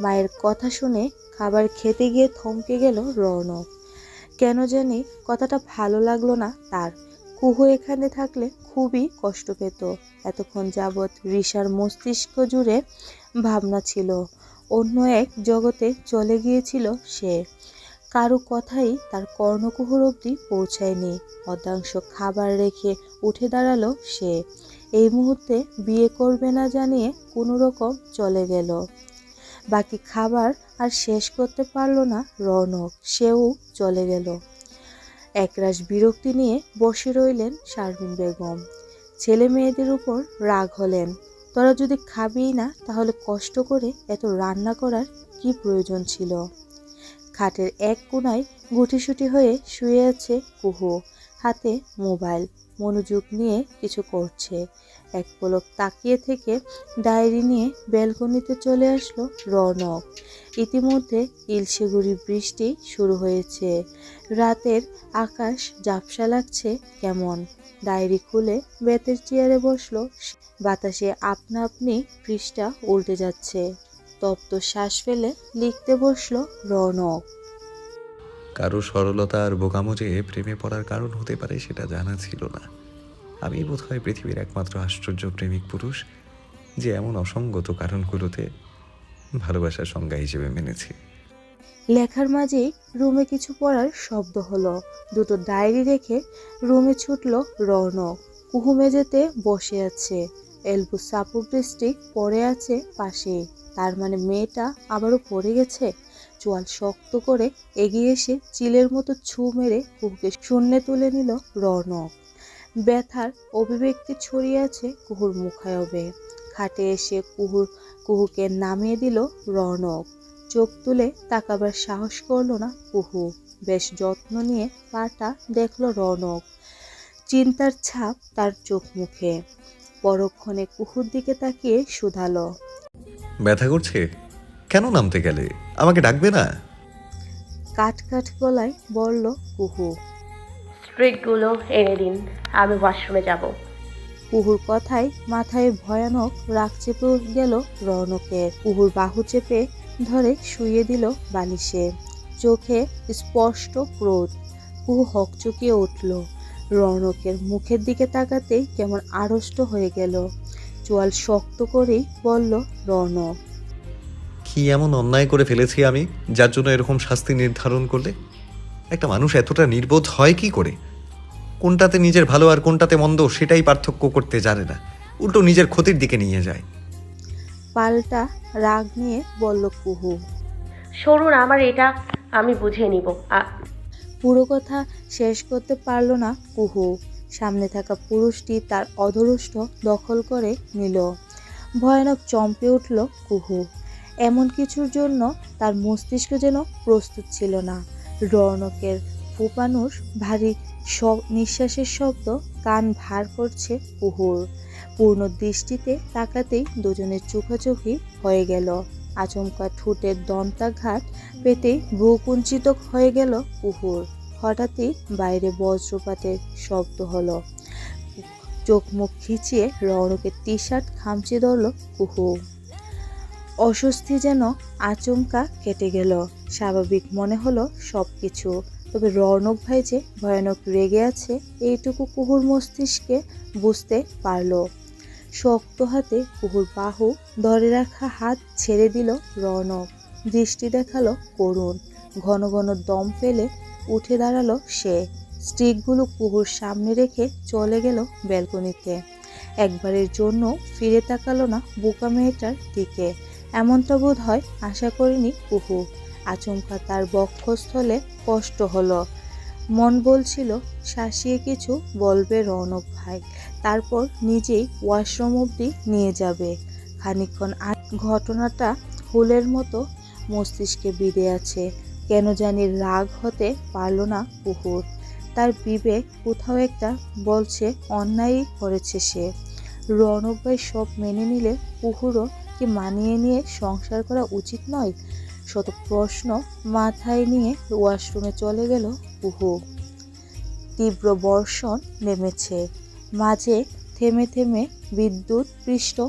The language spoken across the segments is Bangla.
মায়ের কথা শুনে খাবার খেতে গিয়ে থমকে গেল রৌনক। কেন জানি কথাটা ভালো লাগল না তার। কুহু এখানে থাকলে খুবই কষ্ট পেত। এতক্ষণ যাবৎ ঋষার মস্তিষ্ক জুড়ে ভাবনা ছিল। অন্য এক জগতে চলে গিয়েছিল সে। কারও কথাই তার কর্ণকুহুর অবধি পৌঁছায়নি। অর্ধাংশ খাবার রেখে উঠে দাঁড়াল সে। এই মুহূর্তে বিয়ে করবে না জানিয়ে কোনো রকম চলে গেল। বাকি খাবার আর শেষ করতে পারল না রনক, সেও চলে গেল। একরাশ বিরক্তি নিয়ে বসে রইলেন শারমিন বেগম। ছেলে মেয়েদের উপর রাগ হলেন। তোরা যদি খাবিই না, তাহলে কষ্ট করে এত রান্না করার কি প্রয়োজন ছিল? খাটের এক কোনায় গুটিসুটি হয়ে শুয়ে আছে কুহু, হাতে মোবাইল। মনোযোগ নিয়ে কিছু করছে। এক পলক তাকিয়ে থেকে ডায়েরি নিয়ে ব্যালকনিতে চলে আসলো রনক। ইতিমধ্যে ইলশেগুড়ি বৃষ্টি শুরু হয়েছে। রাতের আকাশ ঝাপসা লাগছে কেমন? ডায়েরি খুলে বেতের চেয়ারে বসল বাতাসে আপনা আপনি পৃষ্ঠা উল্টে যাচ্ছে। তপ্ত শ্বাস ফেলে লিখতে বসল রৌনক। কারও সরলতা আর বোকামো যে প্রেমে পড়ার কারণ হতে পারে সেটা জানা ছিল না। আমি বোধহয় পৃথিবীর একমাত্র আশ্চর্য প্রেমিক পুরুষ যে এমন অসঙ্গত কারণগুলোতে ভালোবাসার সংজ্ঞা হিসেবে মেনেছি। লেখার মাঝেই রুমে কিছু পড়ার শব্দ হলো। দুটো ডায়েরি রেখে রুমে ছুটল রৌনক। কুহু মেঝেতে বসে আছে। এলবু সাপু বৃষ্টি পড়ে আছে পাশে। তার মানে মেয়েটা আবারও পড়ে গেছে? চোয়াল শক্ত করে এগিয়ে এসে চিলের মতো ছু মেরে কুহুকে শূন্যে তুলে নিল রৌনক। ব্যথার অভিব্যক্তি ছড়িয়ে আছে কুহুর মুখায়বে। খাটে এসে কুহুর কুহুকে নামিয়ে দিল রৌনক। চোখ তুলে তাকাবার সাহস করল না কুহু। বেশ যত্ন নিয়ে পাটা দেখল রৌনক। চিন্তার ছাপ তার চোখ মুখে। পরক্ষণে কুহুর দিকে তাকিয়ে শুধালো। ব্যথা করছে? কেন নামতে গেলে? আমাকে ডাকবে না? কাট কাট গলায় বলল কুহু স্ট্রিকগুলো এনে দিন আমি ওয়াশরুমে যাব। কুহুর কথায় মাথায় ভয়ানক রাগ চেপে গেল রৌনকের। কুহুর বাহু চেপে ধরে শুয়ে দিল বালিশে। চোখে স্পষ্ট ক্রোধ। কুহু হকচকিয়ে উঠল। রৌনকের মুখের দিকে তাকাতেই কেমন আড়ষ্ট হয়ে গেল। চোয়াল শক্ত করেই বলল রৌনক। কি এমন অন্যায় করে ফেলেছি আমি যার জন্য এরকম শাস্তি নির্ধারণ করলে? একটা মানুষ এতটা নির্বোধ হয় কি করে? কোনটাতে নিজের ভালো আর কোনটাতে মন্দ সেটাই পার্থক্য করতে জানে না। উল্টো নিজের ক্ষতির দিকে নিয়ে যায়। পাল্টা রাগ নিয়ে বলল কুহু। সরুন আমার এটা আমি বুঝিয়ে নিব। আ- পুরো কথা শেষ করতে পারল না কুহু। সামনে থাকা পুরুষটি তার অধরষ্ট দখল করে নিল। ভয়ানক চমকে উঠল কুহু। এমন কিছুর জন্য তার মস্তিষ্ক যেন প্রস্তুত ছিল না। রৌনকের ফুপানুষ ভারী শ- নিঃশ্বাসের শব্দ কান ভার করছে কুহুর পূর্ণ দৃষ্টিতে তাকাতেই দুজনের চোখাচোখি হয়ে গেল। আচমকা ঠোঁটের দন্তাঘাত পেতেই ভ্রু কুঞ্চিত হয়ে গেল কুহুর হঠাৎই বাইরে বজ্রপাতের শব্দ হলো। চোখ মুখ খিচিয়ে রৌনকের টি শার্ট খামচে ধরল কুহু অস্বস্তি যেন আচমকা কেটে গেল। স্বাভাবিক মনে হলো সব কিছু তবে রৌনক ভাই যে ভয়ানক রেগে আছে, এইটুকু কুহুর মস্তিষ্কে বুঝতে পারল। শক্ত হাতে কুহুর বাহু ধরে রাখা হাত ছেড়ে দিল রৌনক। দৃষ্টি দেখাল করুণ। ঘন ঘন দম ফেলে উঠে দাঁড়াল সে। স্টিকগুলো কুহুর সামনে রেখে চলে গেল ব্যালকনিতে। একবারের জন্য ফিরে তাকালো না বোকা মেয়েটার দিকে। এমনটা বোধ হয় আশা করিনি কুহু। আচমকা তার বক্ষস্থলে কষ্ট হলো। মন বলছিল, শাসিয়ে কিছু বলবে রৌনক ভাই, তারপর নিজেই ওয়াশরুম অবধি নিয়ে যাবে। খানিকক্ষণ আগ ঘটনাটা হুলের মতো মস্তিষ্কে বিঁধে আছে। কেন জানি রাগ হতে পারল না কুহুর। তার বিবেক কোথাও একটা বলছে, অন্যায়ই করেছে সে। রৌনক ভাই সব মেনে নিলে কুহুরও কি মানিয়ে নিয়ে সংসার করা উচিত নয়? শত প্রশ্ন মাথায় নিয়ে ওয়াশরুমে চলে গেল কুহু তীব্র বর্ষণ নেমেছে। মাঝে থেমে থেমে বিদ্যুৎ পৃষ্ঠ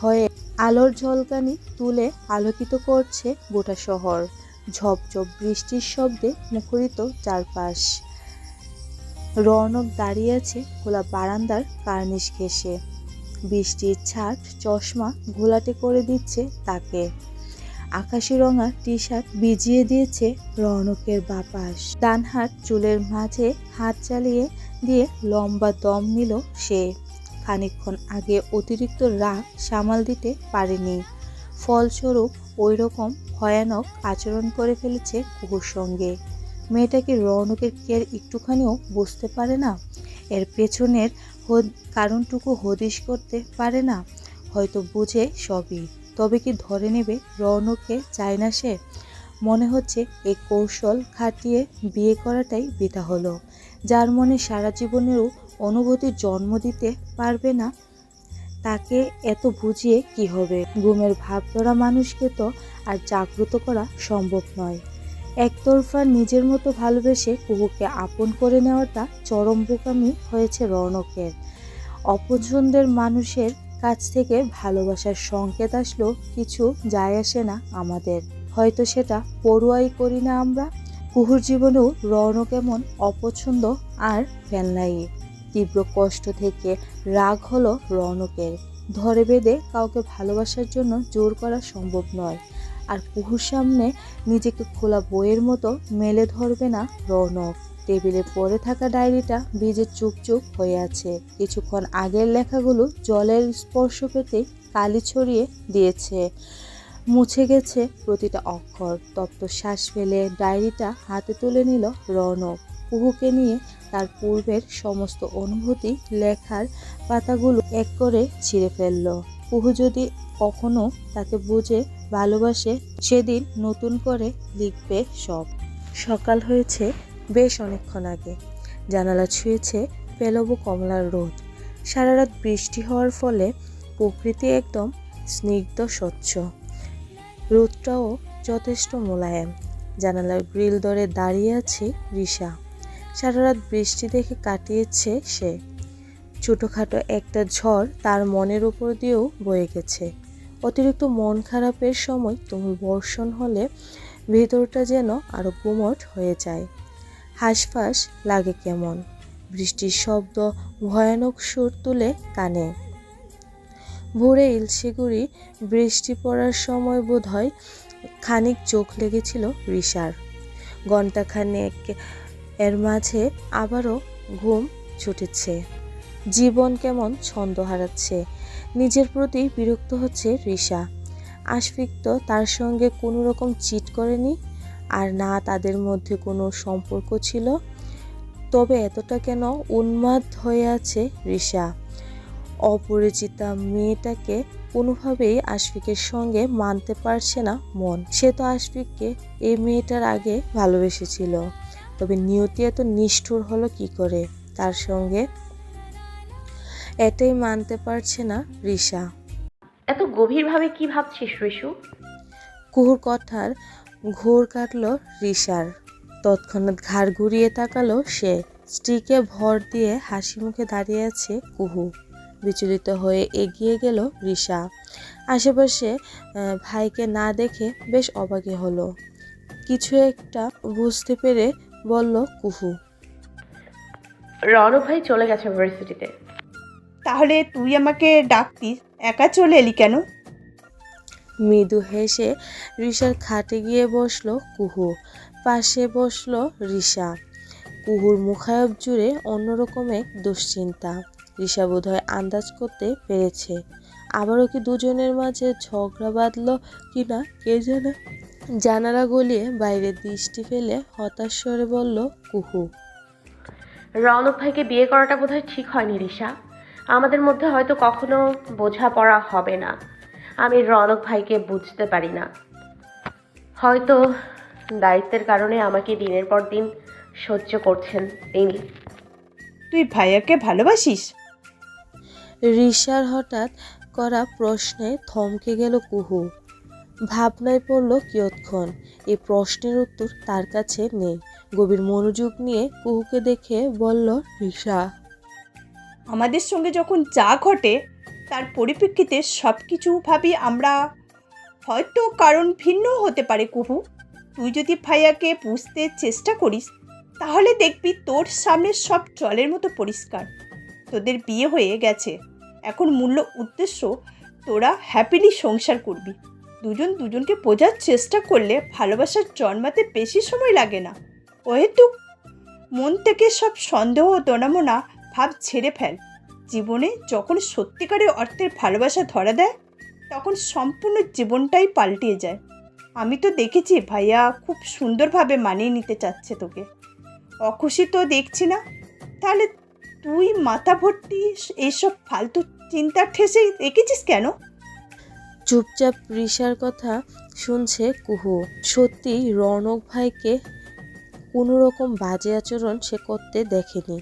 হয়ে আলোর ঝলকানি তুলে আলোকিত করছে গোটা শহর। ঝপঝপ বৃষ্টির শব্দে মুখরিত চারপাশ। রৌনক দাঁড়িয়ে আছে খোলা বারান্দার কার্নিশ ঘেঁষে। বৃষ্টির ছাট চশমা ঘোলাটে করে দিচ্ছে তাকে। আকাশি রঙা টি শার্ট ভিজিয়ে দিয়েছে রৌনকের বাপাস। ডান হাত চুলের মাঝে হাত চালিয়ে দিয়ে লম্বা দম নিল সে। খানিকক্ষণ আগে অতিরিক্ত রাগ সামাল দিতে পারেনি। ফলস্বরূপ ওই রকম ভয়ানক আচরণ করে ফেলেছে কুকুর সঙ্গে। মেয়েটা কি রৌনকের কেয়ার একটুখানিও বুঝতে পারে না? এর পেছনের কারণটুকু হদিশ করতে পারে না। হয়তো বুঝে সবই, তবে কি ধরে নেবে রৌনককে চায় না সে? মনে হচ্ছে এই কৌশল খাটিয়ে বিয়ে করাটাই বৃথা হলো, যার মনে সারা জীবনেরও অনুভূতির জন্ম দিতে পারবে না। তাকে এত বুঝিয়ে কি হবে? ঘুমের ভাব ধরা মানুষকে তো আর জাগ্রত করা সম্ভব নয়। একতরফা নিজের মতো ভালোবেসে কুহুকে আপন করে নেওয়াটা চরম বোকামি হয়েছে রৌনকের। অপছন্দের মানুষের কাছ থেকে ভালোবাসার সংকেত আসলেও কিছু যায় আসে না আমাদের। হয়তো সেটা পড়ুয়াই করি না আমরা। কুহুর জীবনেও রৌনক এমন অপছন্দ আর ফেলনাই তীব্র কষ্ট থেকে রাগ হলো রৌনকের। ধরে বেঁধে কাউকে ভালোবাসার জন্য জোর করা সম্ভব নয়। আর কুহুর সামনে নিজেকে খোলা বইয়ের মতো মেলে ধরবে না রৌনক। টেবিলে পড়ে থাকা ডায়েরিটা ভিজে চুপচুপ হয়ে আছে। কিছুক্ষণ আগের লেখাগুলো জলের স্পর্শ পেতেই কালি ছড়িয়ে দিয়েছে। মুছে গেছে প্রতিটা অক্ষর। তপ্ত শ্বাস ফেলে ডায়েরিটা হাতে তুলে নিল রৌনক। কুহুকে নিয়ে তার পূর্বের সমস্ত অনুভূতি লেখার পাতাগুলো এক করে ছিঁড়ে ফেলল। কুহু যদি কখনো তাকে বুঝে ভালোবাসে, সেদিন নতুন করে লিখবে সব। সকাল হয়েছে বেশ অনেকক্ষণ আগে। জানালা ছুঁয়েছে পেলব কমলার রোদ। সারা রাত বৃষ্টি হওয়ার ফলে প্রকৃতি একদম স্নিগ্ধ, স্বচ্ছ। রোদটাও যথেষ্ট মোলায়েম। জানালার গ্রিল দরে দাঁড়িয়ে আছে রিসা সারা রাত বৃষ্টি দেখে কাটিয়েছে সে। ছোটোখাটো একটা ঝড় তার মনের উপর দিয়েও বয়ে গেছে। অতিরিক্ত মন খারাপের সময় তুমুল বর্ষণ হলে ভেতরটা যেন আরও গুমট হয়ে যায়। হাঁসফাঁস লাগে কেমন? বৃষ্টির শব্দ ভয়ানক সুর তুলে কানে। ভোরে ইলশিগুড়ি বৃষ্টি পড়ার সময় বোধ হয় খানিক চোখ লেগেছিল রিসার ঘণ্টাখানেক এর মাঝে আবারও ঘুম ছুটেছে। জীবন কেমন ছন্দ হারাচ্ছে। নিজের প্রতি বিরক্ত হচ্ছে রিসা আশফিক তো তার সঙ্গে কোনো রকম চিট করেনি আর না তাদের মধ্যে কোনো সম্পর্ক ছিল। তবে এতটা কেন উন্মাদ হয়ে আছে রিসা অপরিচিতা মেয়েটাকে কোনোভাবেই আশফিকের সঙ্গে মানতে পারছে না মন। সে তো আশফিককে এই মেয়েটার আগে ভালোবেসেছিল। তবে নিয়তি এত নিষ্ঠুর হলো কি করে? তার সঙ্গে এটাই মানতে পারছে না রিসা এত গভীরভাবে কি ভাবছিস রিশু? কুহুর কথার ঘোর কাটল রিসার তৎক্ষণাৎ ঘাড় ঘুরিয়ে তাকালো সে। স্ত্রীকে ভর দিয়ে হাসি মুখে দাঁড়িয়ে আছে কুহু। বিচলিত হয়ে এগিয়ে গেল রিসা আশেপাশে ভাইকে না দেখে বেশ অবাকে হলো। কিছু একটা বুঝতে পেরে বলল কুহু। রনক ভাই চলে গেছে ভার্সিটিতে। তাহলে তুই আমাকে ডাকতিস। একা চলে এলি কেন? মৃদু হেসে রিসার খাটে গিয়ে বসল কুহু। পাশে বসল রিসা কুহুর মুখায়ব জুড়ে অন্যরকম এক দুশ্চিন্তা। রিসা বোধহয় আন্দাজ করতে পেরেছে। আবারও কি দুজনের মাঝে ঝগড়া বাঁধল কি না কে জানে? জানালা গলিয়ে বাইরে দৃষ্টি ফেলে হতাশ স্বরে বলল কুহু। রনক ভাইকে বিয়ে করাটা বোধহয় ঠিক হয়নি রিশা। আমাদের মধ্যে হয়তো কখনো বোঝাপড়া হবে না। আমি রনক ভাইকে বুঝতে পারি না। হয়তো দায়িত্বের কারণে আমাকে দিনের পর দিন সহ্য করছেন তিনি। তুই ভাইয়াকে ভালোবাসিস? রিসার হঠাৎ করা প্রশ্নে থমকে গেল কুহু। ভাবনায় পড়ল কিয়ৎক্ষণ। এই প্রশ্নের উত্তর তার কাছে নেই। গভীর মনোযোগ নিয়ে কুহুকে দেখে বলল রিসা আমাদের সঙ্গে যখন যা ঘটে, তার পরিপ্রেক্ষিতে সব কিছু ভাবি আমরা। হয়তো কারণ ভিন্নও হতে পারে, কুহু। তুই যদি ভাইয়াকে বুঝতে চেষ্টা করিস, তাহলে দেখবি তোর সামনে সব জলের মতো পরিষ্কার। তোদের বিয়ে হয়ে গেছে। এখন মূল্য উদ্দেশ্য তোরা হ্যাপিলি সংসার করবি। দুজন দুজনকে বোঝার চেষ্টা করলে ভালোবাসার জন্মাতে বেশি সময় লাগে না। ওহেতু মন থেকে সব সন্দেহ দোনামোনা ভাব ছেড়ে ফেল। জীবনে যখন সত্যিকারের অর্থের ভালোবাসা ধরা দেয়, তখন সম্পূর্ণ জীবনটাই পাল্টিয়ে যায়। আমি তো দেখেছি ভাইয়া খুব সুন্দরভাবে মানিয়ে নিতে চাচ্ছে তোকে। অখুশি তো দেখছি না। তাহলে তুই মাথা ভর্তি এইসব ফালতু চিন্তার ঠেসে রেখেছিস কেন? চুপচাপ রিশার কথা শুনছে কুহু। সত্যি রৌনক ভাইকে কোনো রকম বাজে আচরণ সে করতে দেখেনি।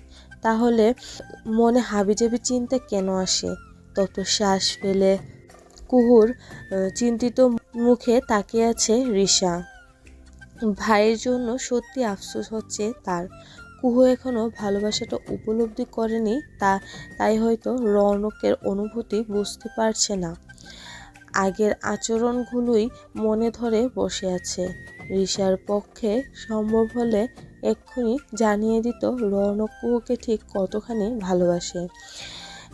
তাহলে মনে হাবিজাবি চিন্তা কেন আসে? তত শ্বাস ফেলে। কুহুর চিন্তিত মুখে তাকিয়ে আছে রিশা। ভাইয়ের জন্য সত্যি আফসোস হচ্ছে তার। কুহু এখনও ভালোবাসাটা উপলব্ধি করেনি, তা, তাই হয়তো রৌনকের অনুভূতি বুঝতে পারছে না। আগের আচরণগুলোই মনে ধরে বসে আছে। রিশার পক্ষে সম্ভব হলে এক্ষুনি জানিয়ে দিত রৌনক কুহুকে ঠিক কতখানি ভালোবাসে।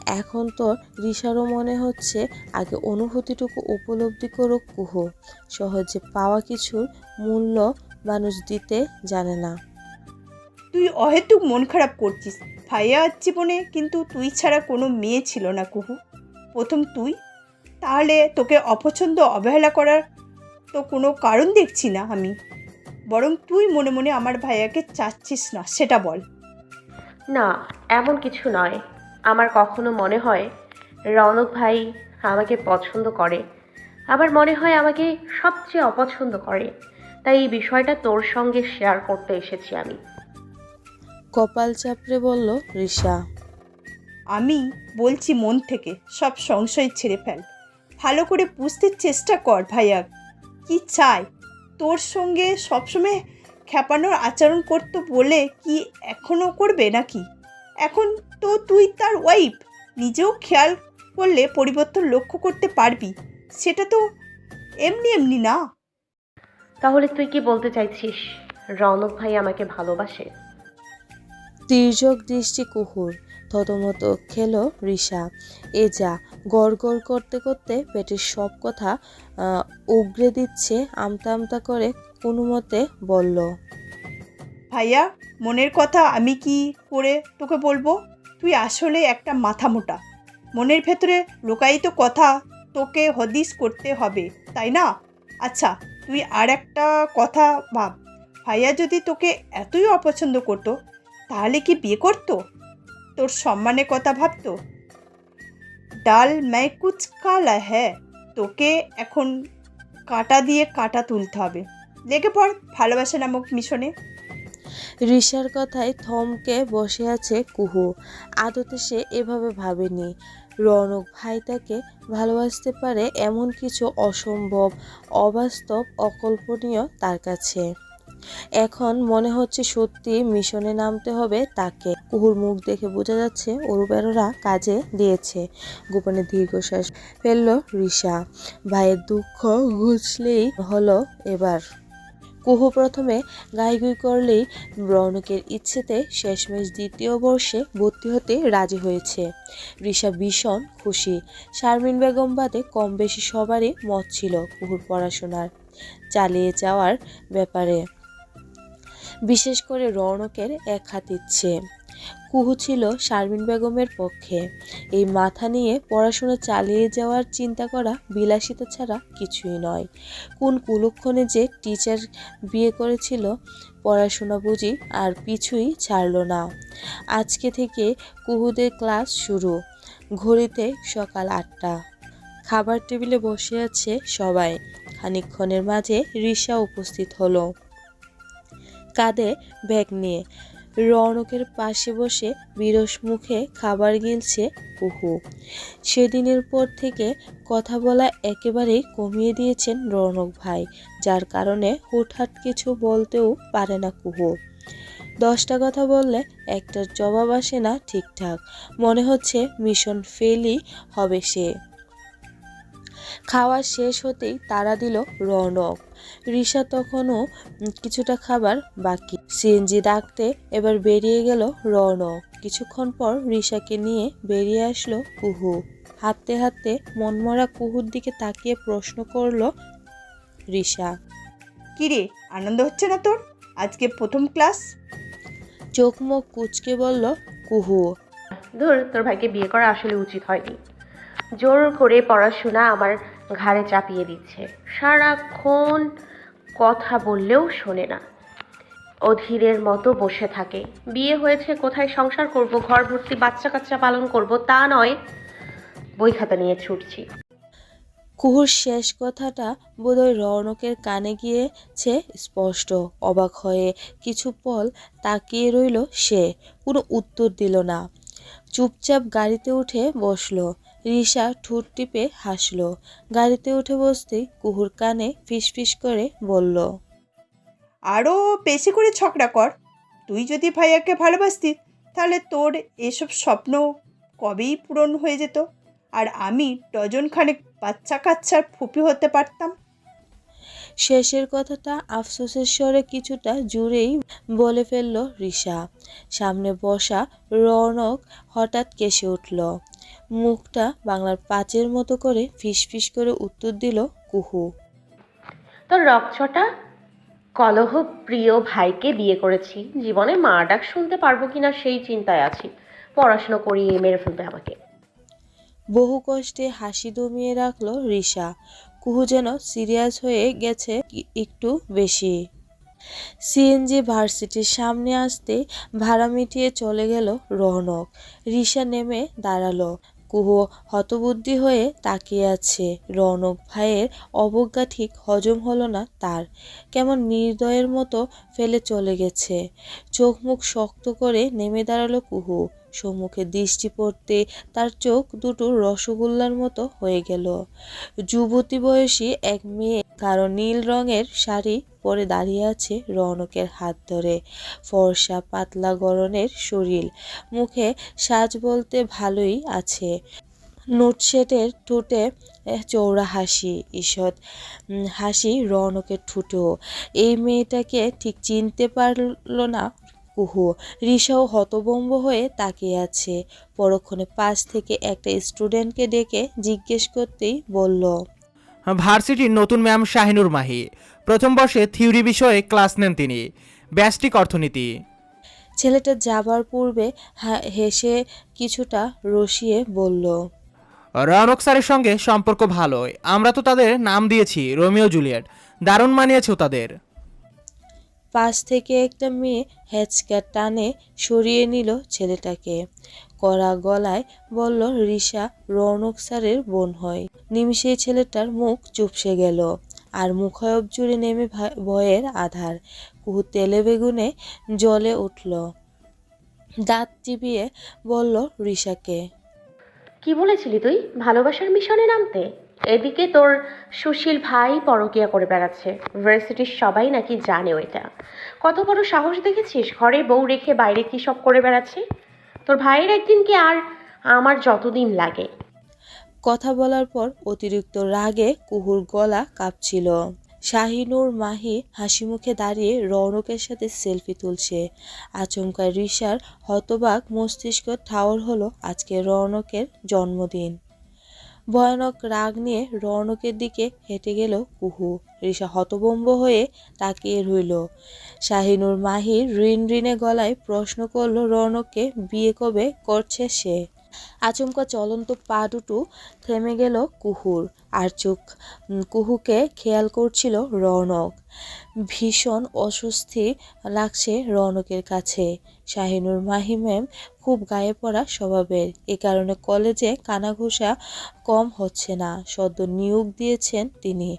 এখন তো রিশারও মনে হচ্ছে আগে অনুভূতিটুকু উপলব্ধি করুক কুহু। সহজে পাওয়া কিছুর মূল্য মানুষ দিতে জানে না। তুই অহেতুক মন খারাপ করছিস। ভাইয়া জীবনে কিন্তু তুই ছাড়া কোনো মেয়ে ছিল না কুহু। প্রথম তুই। তাহলে তোকে অপছন্দ অবহেলা করার তো কোনো কারণ দেখছি না আমি। বরং তুই মনে মনে আমার ভাইয়াকে চাচ্ছিস না সেটা বল। না এমন কিছু নয়। আমার কখনো মনে হয় রৌনক ভাই আমাকে পছন্দ করে। আবার মনে হয় আমাকে সবচেয়ে অপছন্দ করে। তাই এই বিষয়টা তোর সঙ্গে শেয়ার করতে এসেছি আমি। কপাল চাপড়ে বলল রিশা। আমি বলছি মন থেকে সব সংশয় ছেড়ে ফেল। ভালো করে বুঝতে চেষ্টা কর ভাইয়া। কি চায় তোর সঙ্গে সবসময় খ্যাপানোর আচরণ করতো বলে কি এখনও করবে নাকি? এখন তো তুই তার ওয়াইফ নিজেও খেয়াল করলে পরিবর্তন লক্ষ্য করতে পারবি সেটা তো এমনি এমনি না। তাহলে তুই কি বলতে চাইছিস? রৌনক ভাই আমাকে ভালোবাসে। তির্যক দৃষ্টি কুহুর থতমত খেলো রিশা এ যা গড় গড় করতে করতে পেটের সব কথা উগরে দিচ্ছে, আমতা আমতা করে কোনো মতে বলল। ভাইয়া, মনের কথা আমি কি করে তোকে বলব? তুই আসলে একটা মাথা মোটা। মনের ভেতরে লোকায়িত কথা তোকে হদিস করতে হবে, তাই না? আচ্ছা তুই আর একটা কথা ভাব। ভাইয়া যদি তোকে এতই অপছন্দ করতো, তাহলে কি বিয়ে করতো? তোর সম্মানের কথা ভাবতো? ডাল ম্যায় কুচ কালা হ্যাঁ তোকে এখন কাঁটা দিয়ে কাঁটা তুলতে হবে। লেগে পড়, ভালোবাসা নামক মিশনে। ঋষার কথায় থমকে বসে আছে কুহু। আদতে সে এভাবে ভাবেনি। রনক ভাই তাকে ভালোবাসতে পারে এমন কিছু অসম্ভব, অবাস্তব, অকল্পনীয় তার কাছে। এখন মনে হচ্ছে সত্যি মিশনে নামতে হবে তাকে। কুহুর মুখ দেখে বোঝা যাচ্ছে অরুপেরোরা কাজে দিয়েছে। গোপনে দীর্ঘশ্বাস ফেলল রিশা। ভাইয়ের দুঃখ ঘুচলেই হলো এবার। কুহু প্রথমে গাইগুই করলেই রৌনকের ইচ্ছেতে শেষমেশ দ্বিতীয় বর্ষে ভর্তি হতে রাজি হয়েছে। রিশা ভীষণ খুশি। শারমিন বেগম বাদে কম বেশি সবারই মত ছিল কুহুর পড়াশোনার। চালিয়ে যাওয়ার ব্যাপারে। বিশেষ করে রৌনকের এক হাত ইচ্ছে। কুহু ছিল শারমিন বেগমের পক্ষে। এই মাথা নিয়ে পড়াশোনা চালিয়ে যাওয়ার চিন্তা করা বিলাসিতা ছাড়া কিছুই নয়। কোন কুলক্ষণে যে টিচার বিয়ে করেছিল, পড়াশোনা বুঝি আর পিছুই ছাড়ল না। আজকে থেকে কুহুদের ক্লাস শুরু। ঘড়িতে সকাল আটটা। খাবার টেবিলে বসে আছে সবাই। খানিকক্ষণের মাঝে রিসা উপস্থিত হলো। কাঁধে ব্যাগ নিয়ে। রৌনকের পাশে বসে বিরস মুখে খাবার গিলছে কুহু সেদিনের পর থেকে কথা বলা একেবারেই কমিয়ে দিয়েছেন রৌনক ভাই, যার কারণে হুটহাট কিছু বলতেও পারে না কুহু দশটা কথা বললে একটার জবাব আসে না ঠিকঠাক। মনে হচ্ছে মিশন ফেলই হবে সে। খাওয়া শেষ হতেই তারা দিল রনক রিসা তখনও কিছুটা খাবার বাকি। সিএনজি ডাকতে এবার বেরিয়ে গেল রনক কিছুক্ষণ পর রিসাকে নিয়ে বেরিয়ে আসলো কুহু। হাঁটতে হাঁটতে মনমরা কুহুর দিকে তাকিয়ে প্রশ্ন করল রিসা কিরে আনন্দ হচ্ছে না তোর? আজকে প্রথম ক্লাস? চোখ মুখ কুচকে বলল কুহু। ধর তোর ভাইকে বিয়ে করা আসলে উচিত হয়নি। জোর করে পড়াশোনা আমার ঘাড়ে চাপিয়ে দিচ্ছে। সারাক্ষণ কথা বললেও শোনে না। অধীরের মতো বসে থাকে। বিয়ে হয়েছে, কোথায় সংসার করব, ঘর ভর্তি, বাচ্চা কাচ্চা পালন করব, তা নয়, বই খাতা নিয়ে ছুটছি। কুহুর শেষ কথাটা বোধহয় রৌনকের কানে গিয়েছে, স্পষ্ট, অবাক হয়ে। কিছু পল তাকিয়ে রইল সে, কোনো উত্তর দিল না। চুপচাপ গাড়িতে উঠে বসল। রিসা ঠোঁট টিপে হাসল। গাড়িতে উঠে বসতেই কুহুর কানে ফিসফিস করে বলল আরও বেশি করে ছকড়া কর। তুই যদি ভাইয়াকে ভালোবাসতি, তাহলে তোর এসব স্বপ্ন কবেই পূরণ হয়ে যেত। আর আমি ডজন খানেক বাচ্চা কাচ্চার ফুপি হতে পারতাম। শেষের কথাটা আফসোসের স্বরে কিছুটা জুড়েই বলে ফেলল রিসা সামনে বসা রনক হঠাৎ কেসে উঠল। মুখটা বাংলার পাঁচের মতো করে ফিসফিস করে উত্তর দিল কুহু তোর রকচটা কলহ প্রিয় ভাইকে বিয়ে করেছি। জীবনে মা ডাক শুনতে পারব কিনা সেই চিন্তায় আছি। পড়াশুনো করিয়ে মেরে ফেলবে আমাকে। বহু কষ্টে হাসি দমিয়ে রাখল রিসা কুহু যেন সিরিয়াস হয়ে গেছে একটু বেশি। সিএনজি ভার্সিটির সামনে আসতে ভাড়া মিটিয়ে চলে গেল রৌনক। রিসা নেমে দাঁড়াল। কুহু হতবুদ্ধি হয়ে তাকিয়ে আছে। রৌনক ভাইয়ের অবজ্ঞা ঠিক হজম হলো না তার। কেমন নির্দয়ের মতো ফেলে চলে গেছে। চোখ মুখ শক্ত করে নেমে দাঁড়াল কুহু। সম্মুখে দৃষ্টি পড়তে তার চোখ দুটো রসগোল্লার মতো হয়ে গেল। যুবতী বয়সী এক মেয়ে কারও নীল রঙের শাড়ি পরে দাঁড়িয়ে আছে রৌনকের হাত ধরে। ফর্সা পাতলা গরনের শরীর। মুখে সাজ বলতে ভালোই আছে। নোটশেটের ঠোঁটে চৌড়া হাসি, ঈষৎ। হাসি রৌনকের ঠুটো এই মেয়েটাকে ঠিক চিনতে পারল না কুহু। রিসাও হতবম্ব হয়ে তাকিয়ে আছে। পরক্ষণে পাশ থেকে একটা স্টুডেন্টকে ডেকে জিজ্ঞেস করতেই বলল ভার্সিটির নতুন ম্যাম শাহিনুর মাহি। প্রথম বর্ষে থিওরি বিষয়ে ক্লাস নেন তিনি। ব্যষ্টিক অর্থনীতি। ছেলেটা যাবার পূর্বে হা- হেসে কিছুটা রসিয়ে বলল রনক স্যারের সঙ্গে সম্পর্ক ভালোই। আমরা তো তাদের নাম দিয়েছি রোমিও জুলিয়েট। দারুণ মানিয়েছেও তাদের। পাশ থেকে একটা মেয়ে হ্যাচকা টানে সরিয়ে নিল ছেলেটাকে। কড়া গলায় বলল রিসা রৌনক স্যারের বোন হয়। নিমিষে ছেলেটার মুখ চুপসে গেল, আর মুখায়ব জুড়ে নেমে ভয়ের আধার। কুহু তেলে বেগুনে জ্বলে উঠল। দাঁত চিবিয়ে বলল রিসাকে কি বলেছিলি তুই? ভালোবাসার মিশনে নামতে? এদিকে তোর সুশীল ভাই পরকিয়া করে বেড়াচ্ছে। ভার্সিটির সবাই নাকি জানে ওইটা কত বড় সাহস দেখেছিস? ঘরে বউ রেখে বাইরে কি সব করে বেড়াচ্ছে? তোর ভাইয়ের একদিন কি আর আমার যতদিন লাগে। কথা বলার পর অতিরিক্ত রাগে কুহুর গলা কাঁপছিল। শাহিনুর মাহি হাসি মুখে দাঁড়িয়ে রৌনকের সাথে সেলফি তুলছে। আচমকা রিসার হতবাক মস্তিষ্ক ঠাওর হলো আজকে রৌনকের জন্মদিন। ভয়ানক রাগ নিয়ে রৌনকের দিকে হেঁটে গেল কুহু। ঋষা হতবম্ব হয়ে তাকিয়ে রইল। শাহিনুর মাহির ঋণ ঋণে গলায় প্রশ্ন করল রৌনককে, বিয়ে কবে করছে সে? আচমকা চলন্ত পা দুটো থেমে গেল কুহুর, আর চোখ কুহুকে খেয়াল করছিল রৌনক। ভীষণ অস্বস্তি লাগছে রৌনকের কাছে। শাহিনুর মাহি ম্যাম খুব গায়ে পড়া স্বভাবের। এ কারণে কলেজে কানাঘুষা কম হচ্ছে না, সদ্য নিয়োগ দিয়েছেন তিনি।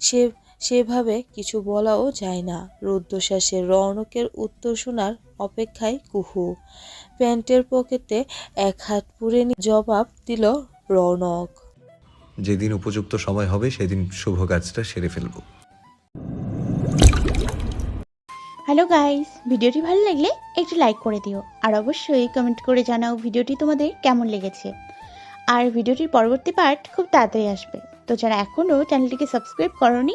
সে সেভাবে কিছু বলাও যায় না। রুদ্ধশ্বাসে রৌনকের উত্তর শোনার অপেক্ষায় কুহু। প্যান্টের পকেটে এক হাত পুরে নিয়ে জবাব দিল রৌনক। যেদিন উপযুক্ত সময় হবে সেদিন শুভ কাজটা সেরে ফেলব। হ্যালো গাইস ভিডিওটি ভালো লাগলে একটু লাইক করে দিও। আর অবশ্যই কমেন্ট করে জানাও ভিডিওটি তোমাদের কেমন লেগেছে। আর ভিডিওটির পরবর্তী পার্ট খুব তাড়াতাড়ি আসবে। তো যারা এখনও চ্যানেলটিকে সাবস্ক্রাইব করনি